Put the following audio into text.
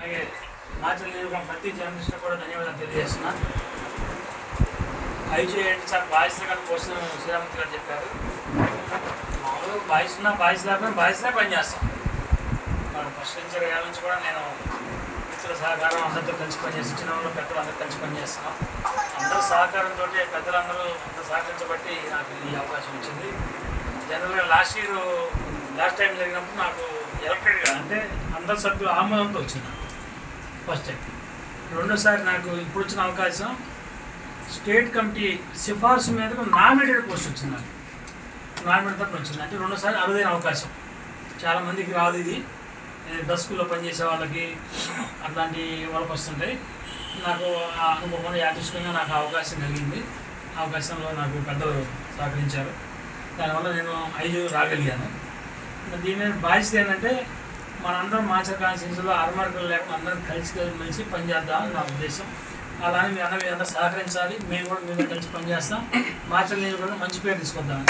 అలాగే మాచల్ నియోజకవర్గం ప్రతి జర్నలిస్ట్ కూడా ధన్యవాదాలు తెలియజేస్తున్నా. అవి చేయండి సార్ బాయ్స్ గారు పోసిన శ్రీరామూర్తి గారు చెప్పారు. మామూలుగా బాయ్స్ ఉన్నా బాయ్స్ లేకపోయినా బాయ్స్నే పనిచేస్తాం మనం ఫస్ట్ నుంచి ఏళ్ళ నుంచి కూడా నేను మిత్రుల సహకారం అందరితో కలిసి పనిచేసి చిన్న వాళ్ళు పెద్దలు అందరూ కలిసి పనిచేస్తున్నాం అందరూ సహకారంతో పెద్దలందరూ అందరూ సహకరించబట్టి నాకు ఈ అవకాశం వచ్చింది. జనరల్గా లాస్ట్ ఇయర్ లాస్ట్ టైం జరిగినప్పుడు నాకు ఎలక్టెడ్గా అంటే అందరి సభ్యులు ఆమోదంతో వచ్చింది. ఫస్ట్ రెండోసారి నాకు ఇప్పుడు వచ్చిన అవకాశం స్టేట్ కమిటీ సిఫార్సు మీదకు నామినేటెడ్ పోస్ట్ వచ్చింది నాకు. నామినేట్ తరపున వచ్చింది. అంటే రెండోసారి అరుదైన అవకాశం. చాలామందికి రాదు ఇది. డస్కుల్లో పనిచేసే వాళ్ళకి అట్లాంటి వాళ్ళకి వస్తుంటాయి. నాకు ఆ అనుభవం యాదృష్టంగా నాకు అవకాశం కలిగింది. అవకాశంలో నాకు పెద్దలు సహకరించారు. దానివల్ల నేను ఐదు రాగలిగాను. దీని మీద బాధ్యత ఏంటంటే మనందరం మాస్టర్ కాన్స్టిట్యూన్సీలో అరమరకలు లేకుండా అందరం కలిసి కలిసి పనిచేద్దామని నా ఉద్దేశం. అలానే మీ అందరూ మీ అందరూ సహకరించాలి. మేము కూడా మీతో కలిసి పనిచేస్తాం. మాచలేదు కూడా మంచి పేరు తీసుకొద్దాం